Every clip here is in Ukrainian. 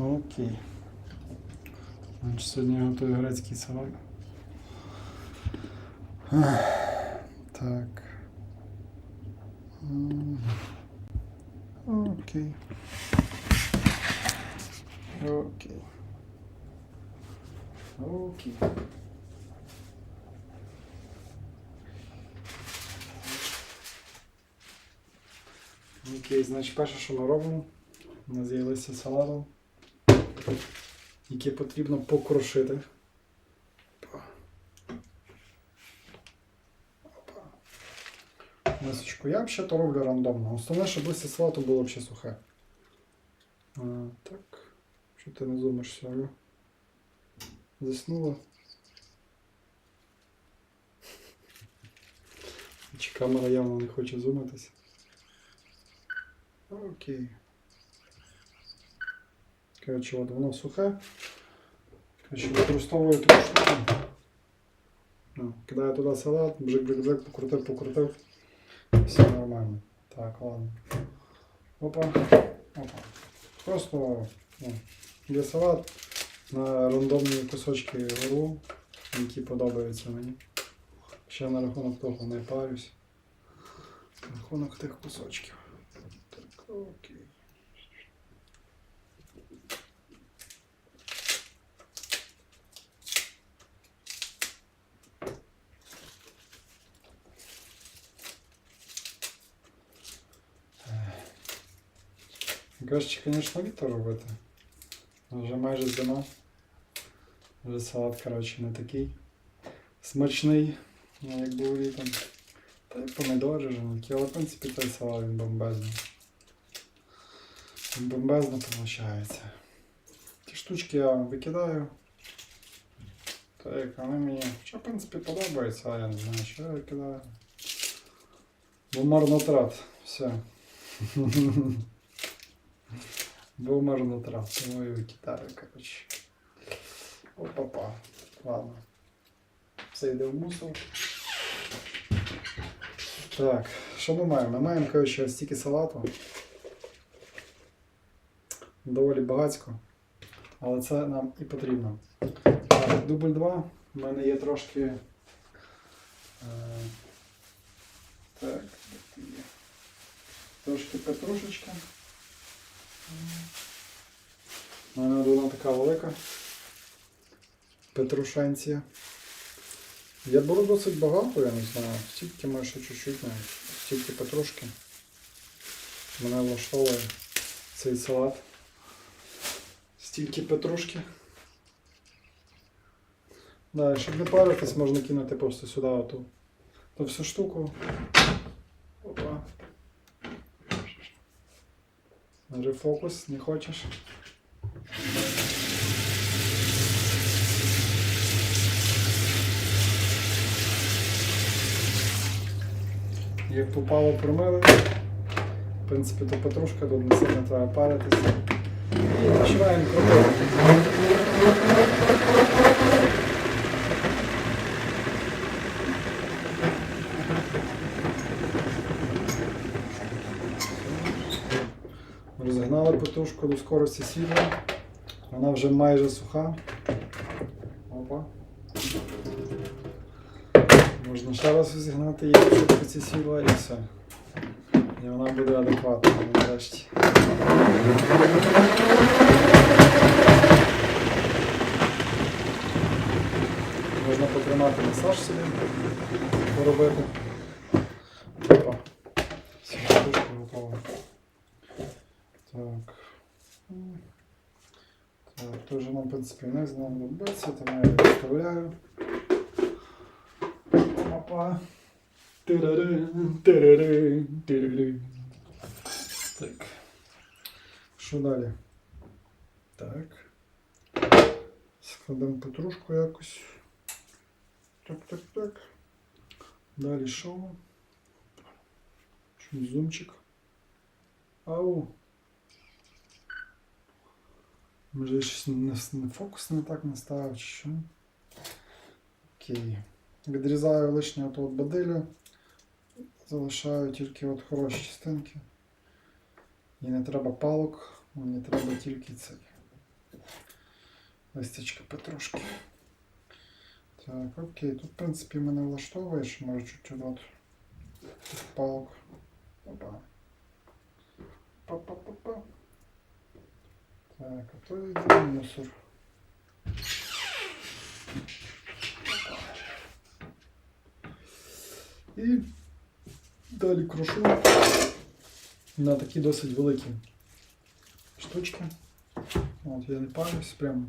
Окей. Значить, сьогодні я готую грецький салат. Так. Окей. Окей. Окей. Окей, значить, перше, що ми робимо, у нас з'явилися салатом, які потрібно покрошити. Мисочку. Я взагалі то роблю рандомно. Основне, щоб листя салату було взагалі сухе. А, так. Що ти не зумишся? Заснула. Чи камера явно не хоче зумитися. Окей. Коротше, от воно сухе. Коротше, використовую таку штуку. Ну, кидаю туди салат, бжик-бжик-бжик, покрутив, покрутив. Все нормально. Так, ладно. Опа. Опа. Просто ну, є салат на рандомні кусочки гору, які подобаються мені. Ще на рахунок того не парюсь. На рахунок тих кусочків. Так, окей. Краще, звісно, літо робити. Вже майже зима. Вже салат, коротше, не такий смачний, ну, як був літом. Та й помідори жінки, але в принципі цей салат він бомбезний. Він бомбезно виходить. Ті штучки я викидаю. Так, як вони мені, що в принципі подобається, а я не знаю, що я викидаю. Бо марнотрат. Все. Був марнотрат, тому і викидаю, коротше. Опа-па. Ладно. Все йде в мусор. Так, що ми маємо? Ми маємо, коротше, ось стільки салату. Доволі багатько. Але це нам і потрібно. Так, дубль 2. У мене є трошки. Е, так? Трошки петрушечка. У мене така велика. Петрушенція. Я беру досить багато, я не знаю. Стільки може ще чуть-чуть. Стільки петрушки. Мене влаштовує цей салат. Стільки петрушки. Да, щоб не паритись, можна кинути просто сюди ту всю штуку. Опа. Може фокус, не хочеш? Як попало промили. В принципі, то петрушка тут не сильно треба паритися. І починаємо крутити. Розігнали до скорості світла. Вона вже майже суха. Опа. Можна ще раз розігнати її до швидкості світла і все. І вона буде адекватна нарешті. Можна потримати масаж собі, поробити. Опа. Все, штучка готова. Так. Тоже нам, в принципі, не знадобиться, тому я відставляю. Опа. Тирари, тирари, тирари. Так. Що далі? Так. Складемо петрушку якось. Так, так, так. Далі що? Чуть зумчик. Ау. Може я щось не, фокус не так наставив, чи що? Окей. Відрізаю лишнє от от. Залишаю тільки от хороші частинки. І не треба палок, мені треба тільки цей. Листячка петрушки. Так, окей, тут, в принципі, мене влаштовує, що може чуть-чуть от палок. Па-па-па-па. Так, а то йде мусор. І далі крушу на такі досить великі штучки. От, я не парюсь, прям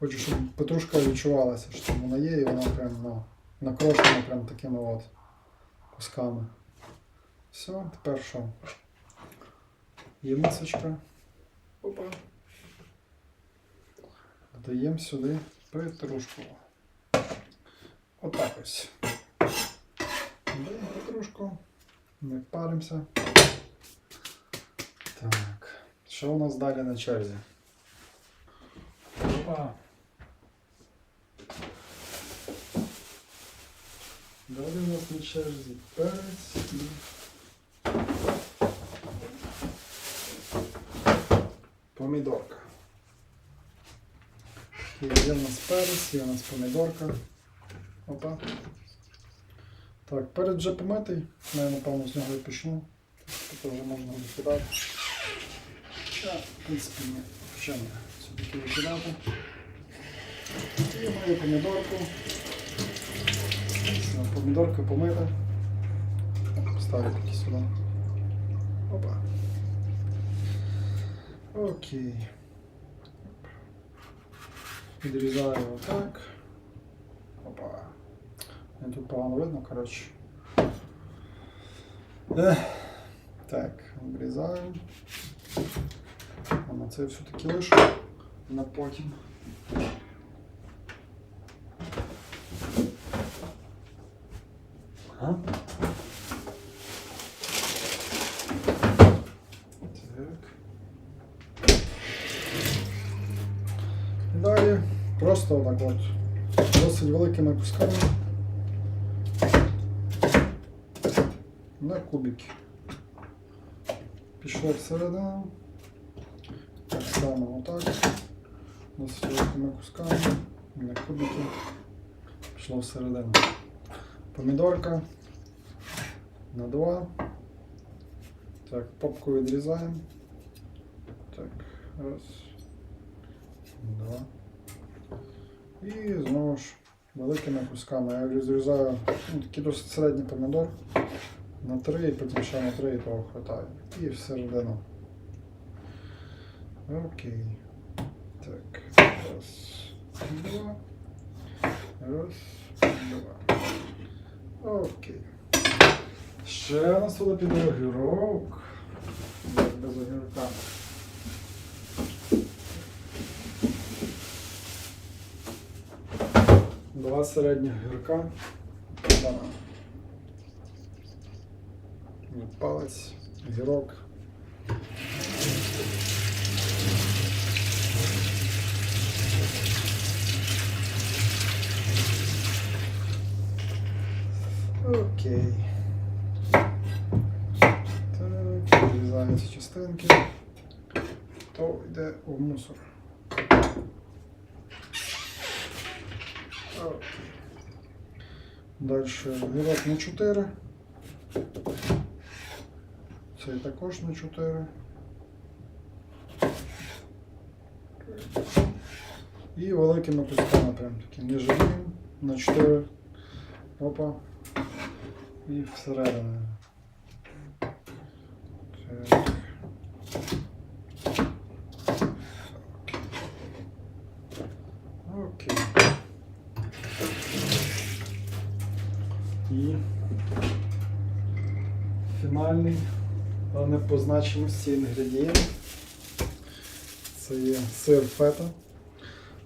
хочу, щоб петрушка відчувалася, що вона є, і вона прям ну, накрошена прям такими от кусками. Все, тепер що? Є мисочка. Опа. Додаємо сюди петрушку. Отак ось. Додаємо петрушку. Не паримося. Так. Що у нас далі на черзі? Опа. Далі у нас на черзі перець і помідорка. Є у нас перець, є у нас помідорка. Опа. Так, перець вже помитий. Я, напевно, з нього і почну. Тут вже можна викидати. В принципі, ні. Ще не. Все-таки викидати. І мою помідорку. Помідорка помита. Ставлю таки сюди. Опа. Окей. Відрізаю отак. Опа. Тут погано видно, коротше. Так, обрізаю. А це все-таки лишу на потім. Ага. Так. Далі просто отак от досить великими кусками на кубики. Пішло всередину. Так само отак. Досить великими кусками на кубики. Пішло всередину. Помідорка на два. Так, попку відрізаємо. Так, раз, два. І знову ж великими кусками. Я розрізаю ну, такий досить середній помідор на три, і потім ще на три і того хватає. І всередину. Окей. Так. Раз, два. Раз, два. Окей. Ще у нас огірок. Без огірка. Два середніх. І Палець, огірок. Окей. Так, вирізаємо ці частинки. То йде у мусор. Окей. Далі на 4. Цей також на 4. І великими кусками прям такі ніжні на 4. Опа. І всередину. Так. Окей. І фінальний, але не по значимості інгредієнт. Це є сир фета.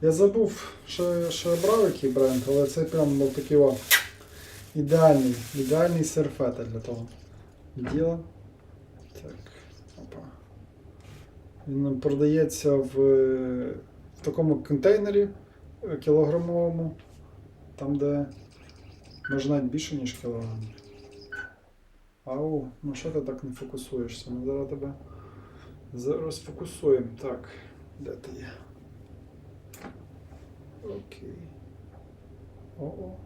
Я забув, що, що я брав який бренд, але це прям був такий о, ідеальний, ідеальний сир фета для того діла. Так, опа. Він продається в, в такому контейнері кілограмовому, там де може більше, ніж кілограм. Ау, ну що ти так не фокусуєшся? Ми зараз тебе за- розфокусуємо. Так, де ти є? Окей. О-о.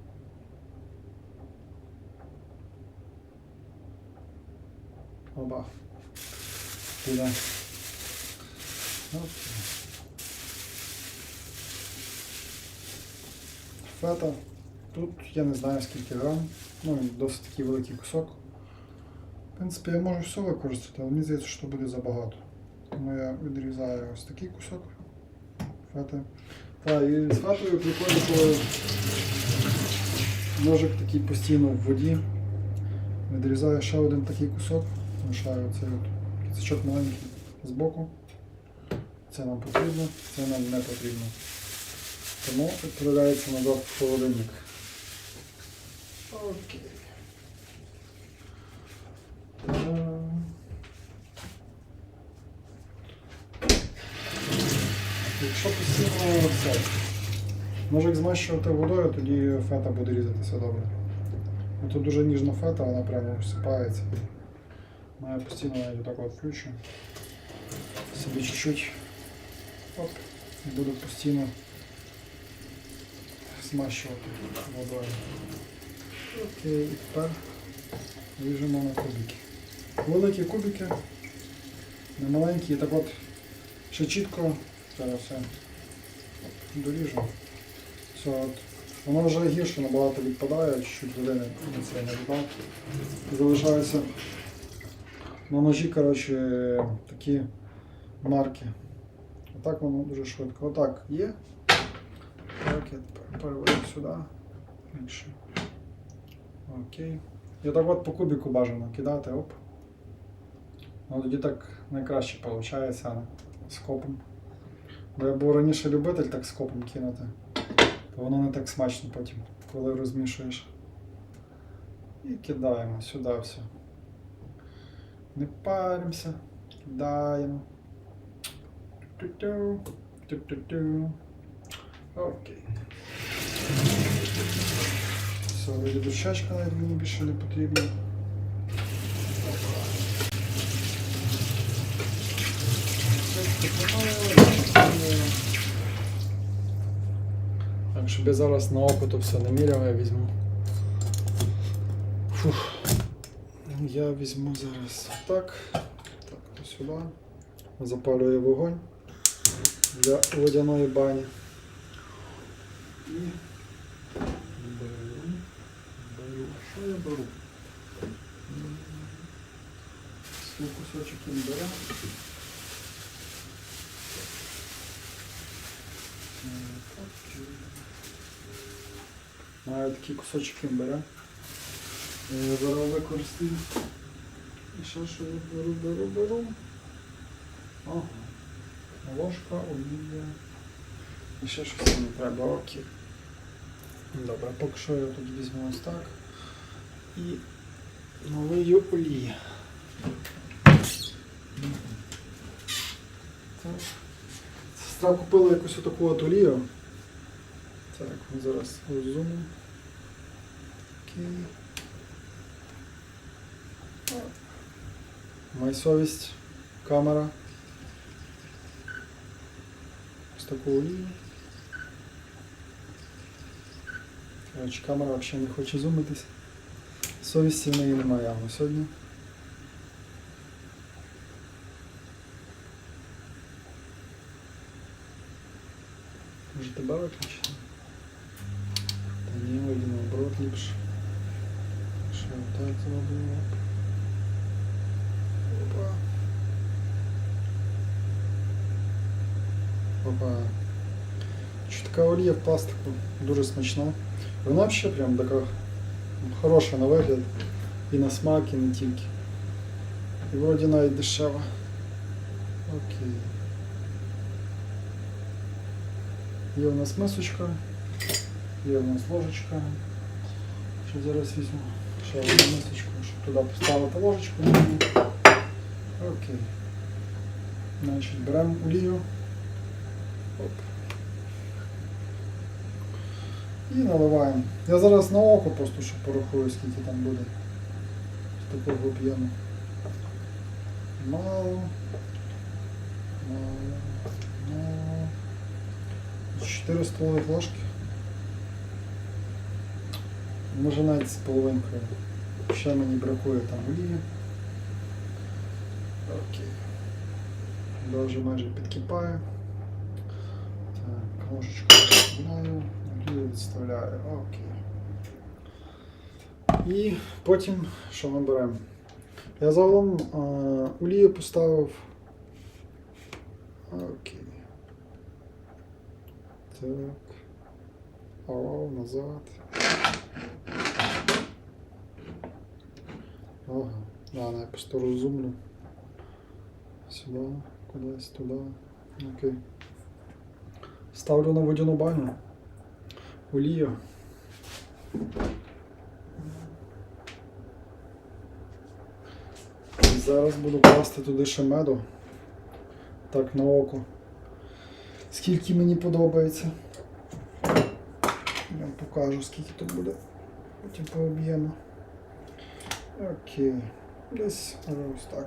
Оба. Піде. Окей. Фета. Тут я не знаю скільки грам. Ну, досить такий великий кусок. В принципі, я можу все використати, але мені здається, що буде забагато. Тому я відрізаю ось такий кусок фети. Так, і з фетою прикольно, коли ножик такий постійно в воді. Відрізаю ще один такий кусок, лишаю цей от кісачок маленький збоку. Це нам потрібно, це нам не потрібно. Тому відправляється назад в холодильник. Окей. Та- Якщо постійно це, ножик змащувати водою, тоді фета буде різатися добре. Ну, Тут дуже ніжна фета, вона прямо всипається. Ну, я постійно навіть так от включу. Собі чуть-чуть. Оп. І буду постійно змащувати водою. Окей, і тепер ріжемо на кубики. Великі кубики, не маленькі, так от ще чітко зараз все доріжу. Все, от. Воно вже гірше набагато відпадає, чуть-чуть води не це не додав. Залишаються на ножі, коротше, такі марки. Отак воно дуже швидко. Отак є. Так, я переведу сюди. Інше. Окей. І так от по кубіку бажано кидати, оп. Ну тоді так найкраще виходить з копом. Бо я був раніше любитель так з копом кинути. То воно не так смачно потім, коли розмішуєш. І кидаємо сюди все. Не паримося. Кидаємо. Ту-ту, ту-ту-ту. Окей. Все, вийде дощечка навіть мені більше не потрібна. Так, щоб я зараз на око то все не міряв, я візьму. Фух. Я візьму зараз так. Так, сюди. Запалюю вогонь для водяної бані. І беру. Беру. Що я беру? М, Свій кусочок імбиря. Маю такий кусочок імбиря. Я зараз використаю. І ще що я беру, беру, беру. Ага. Ложка, олія. І ще щось мені треба, окей. Добре, поки що я тут візьму ось так. І налию олії. Так. Сестра купила якусь отаку от олію. Так, зараз розуму. Май совість, камера. Ось таку олію. Коротше, камера взагалі не хоче зумитись. Совісті в неї немає сьогодні. Може тебе виключити? Та ні, вроді наоборот ліпше. Що я так зробимо? Опа. Опа. Чутка олія в пластику, дуже смачна. Вона взагалі прям така хороша на вигляд. І на смак, і не тільки. І вроді навіть дешева. Окей. Є у нас мисочка, є у нас ложечка. Що зараз візьму ще одну мисочку, щоб туди поставити ложечку. Окей. Значить, беремо олію. Оп. І наливаємо. Я зараз на око просто щоб порахую, скільки там буде. З такого об'єму. Мало. 4 столових ложки. Може навіть з половинкою. Ще мені бракує там олії. Окей. Вода вже майже підкипає. Так, ложечку відставляю, олію відставляю. Окей. І потім що ми беремо? Я загалом олію поставив. Окей. Так. О, назад. Ага. Ладно, я просто розумлю. Сюди, кудись, туди. Окей. Ставлю на водяну баню. Олію. Зараз буду класти туди ще меду. Так, на око. Скільки мені подобається. Я вам покажу, скільки тут буде. Потім по об'єму. Окей. Десь ось так.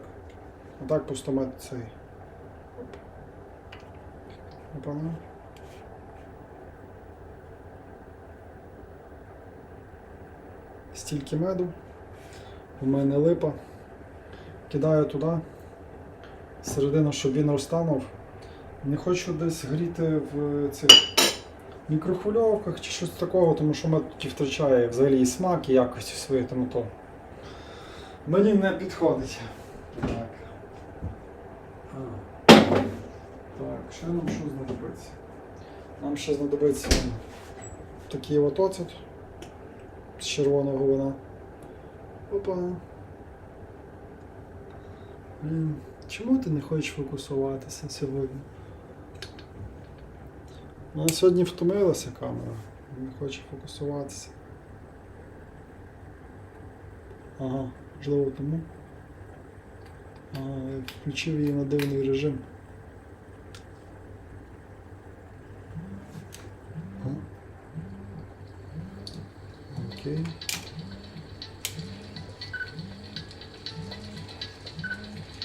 Отак просто мед цей. Оп. Опана. Стільки меду. У мене липа. Кидаю туди. Середину, щоб він розтанув. Не хочу десь гріти в цих мікрохвильовках чи щось такого, тому що мед тоді втрачає взагалі і смак, і якості свої, тому то мені не підходить. Так. Так, ще нам що знадобиться? Нам ще знадобиться такий от оцет з червоного вина. Опа. Блін, чому ти не хочеш фокусуватися сьогодні? Вона сьогодні втомилася камера, не хоче фокусуватися. Ага, можливо тому. Ага, включив її на дивний режим. Окей.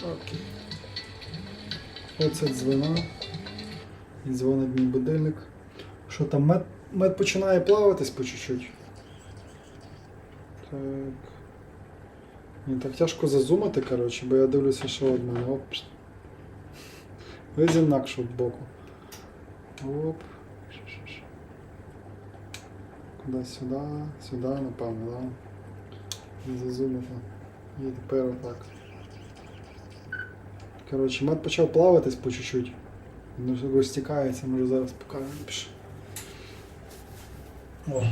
Окей. Оце дзвона. Дзвонить мій будильник. Що там мед, мед починає плаватись по чуть-чуть. Так. Мені так тяжко зазумати, коротше, бо я дивлюся, що од мене. Оп. Ви з боку. Оп. Куди сюди, сюди, напевно, да? І зазумати. І тепер отак. Коротше, мед почав плаватись по чуть-чуть. Воно розтікається, може зараз напишу. О.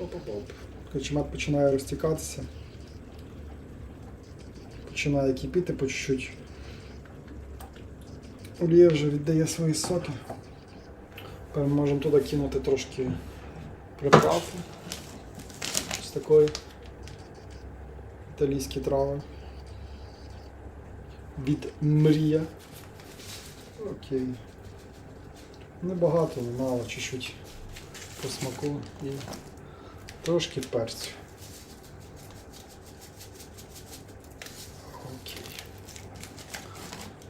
Оп-оп-оп. Коротше, починає розтікатися. Починає кипіти по чуть-чуть. Олія вже віддає свої соки. Тепер ми можемо туди кинути трошки приправки. Ось такої. Італійські трави. Від мрія. Окей. Небагато, мало, чуть-чуть по смаку і трошки перцю. Окей.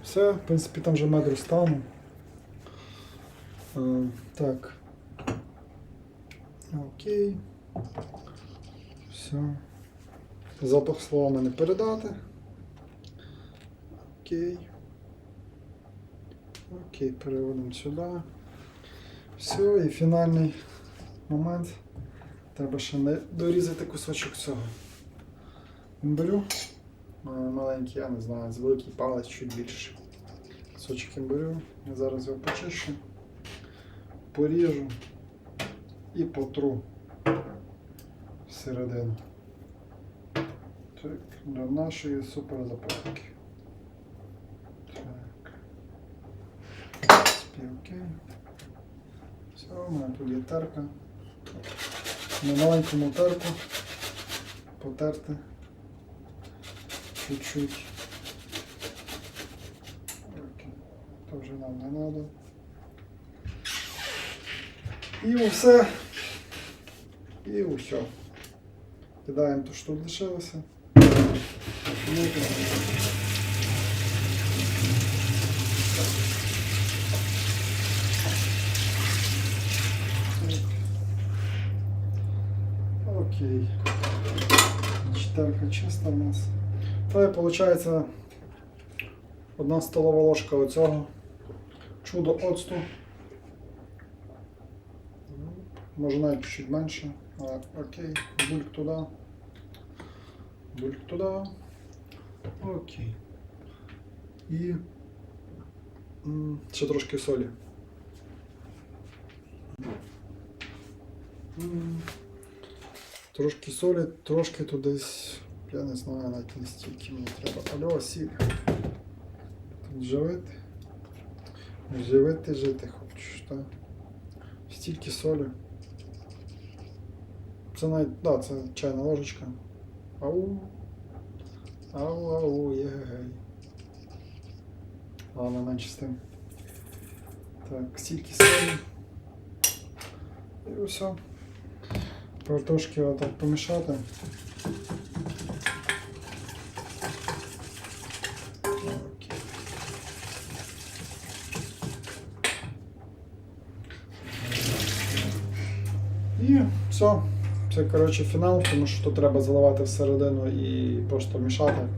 Все, в принципі, там вже мед розтану. Е, так. Окей. Все. Запах словами не передати. Окей. Окей, переводимо сюди. Все, і фінальний момент. Треба ще не дорізати кусочок цього. Імбирю. Маленький, я не знаю, з великий палець чуть більше. Кусочок імбирю. Я зараз його почищу, поріжу і потру всередину. Так, для нашої супер заправки. Так. Спі, окей. Все, у мене тут є терка. На маленькому терку потерти чуть-чуть. То вже нам не треба. І все. І все. Кидаємо те, що лишилося. Чотирка чиста в нас. Та й виходить одна столова ложка оцього. Чудо оцту. Ну, може навіть чуть менше. Але окей, бульк туди. Бульк туди. Окей. І ще трошки солі. Mm. Трошки солі, трошки тудись, я не знаю навіть не стільки мені треба. Алло, сіль. Тут живити. Живити, жити хочеш, так? Стільки солі. Це навіть, да, це чайна ложечка. Ау. Ау, ау, єгегей. Ладно, менше з тим. Так, стільки солі. І все картошки отак помішати. І все, це коротше фінал, тому що тут треба заливати всередину і просто мішати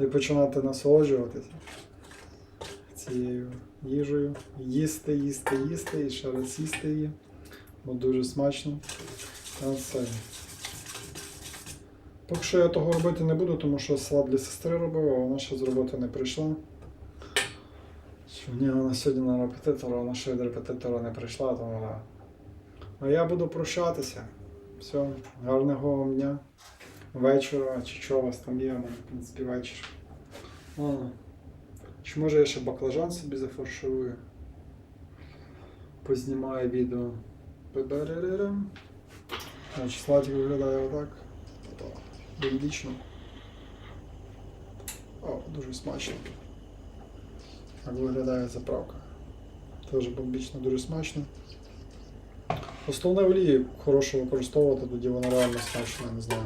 і починати насолоджуватися цією їжею. Їсти, їсти, їсти і ще раз їсти її. Бо дуже смачно. Сенсей. Поки що я того робити не буду, тому що слаб для сестри робив, а вона ще з роботи не прийшла. Ні, вона сьогодні на репетитора, вона ще від репетитора не прийшла, тому вона. А я буду прощатися. Все, гарного вам дня, вечора, чи що у вас там є, в принципі, вечір. Ладно. Чи може я ще баклажан собі зафарширую? Познімаю відео. Е, Значить, Слатик виглядає отак. Бендично. О, дуже смачно. Як виглядає заправка. Теж бомбічно дуже смачно. Основне олії хороше використовувати, тоді вона реально смачна, не знаю.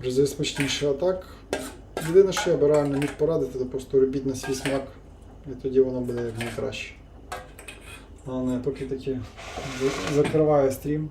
Вже смачніше. А так, єдине, що я би реально міг порадити, то просто робіть на свій смак і тоді воно буде як найкраще. Але поки таки закриваю стрім.